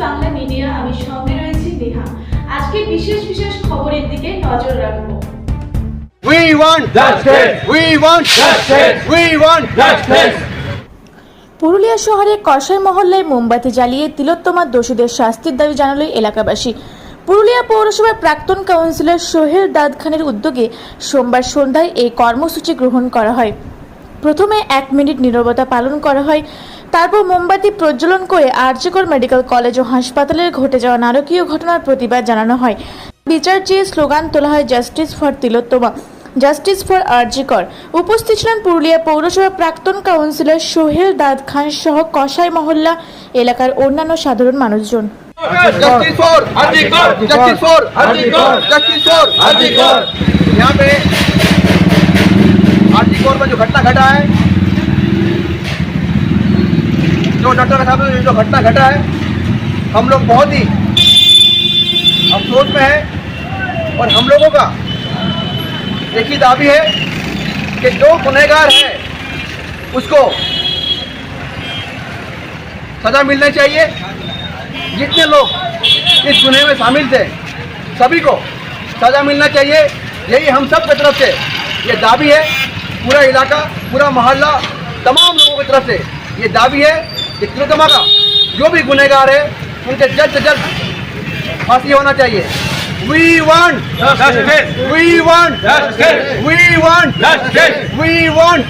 Bangla media আমি সঙ্গে রয়েছি নেহা আজকে বিশেষ বিশেষ খবরের দিকে নজর রাখব We want Justice! We want Justice! We want Justice! Purulia শহরে কষাই মহল্লায় মোমবাতি জ্বালিয়ে তিলোত্তমার দোষীদের শাস্তির দাবি জানালো এলাকাবাসী পুরুলিয়া পৌরসভার প্রাক্তন কাউন্সিলর সোহেল দাদ খানের উদ্যোগে সোমবার সন্ধ্যায় এই কর্মসূচি গ্রহণ করা হয় প্রথমে এক মিনিট নীরবতা পালন করা হয় তারপর মোমবাতি প্রজ্বলন করে আরজিকর মেডিকেল কলেজ ও হাসপাতালের ঘটে যাওয়া নারকীয় ঘটনার প্রতিবাদ জানানো হয় বিচার চেয়ে স্লোগান তোলা হয় justice for Tilottama justice for RG Kar উপস্থিত ছিলেন পুরুলিয়া পৌরসভা প্রাক্তন কাউন্সিলর সোহেল দাদ খান সহ কসাই মহল্লা এলাকার অন্যান্য সাধারণ মানুষজন Justice for Hardikar! Justice for Hardikar! Justice for Hardikar! यहाँ पे आरती कोर में जो घटना घटा है जो डॉक्टर साहब ने जो घटना घटा है, हम लोग बहुत ही अफसोस में है और हम लोगों का एक ही दावी है कि जो गुनहगार है, उसको सजा मिलनी चाहिए। जितने लोग इस गुनहे में शामिल थे, सभी को सजा मिलना चाहिए। यही हम सब की तरफ़ से ये दावी है। पूरा इलाका, पूरा मोहल्ला, तमाम लोगों की तरफ़ से ये दावी है। जो भी गुनहगार है उनके जल्द से जल्द फांसी होना चाहिए। We want we want we want we want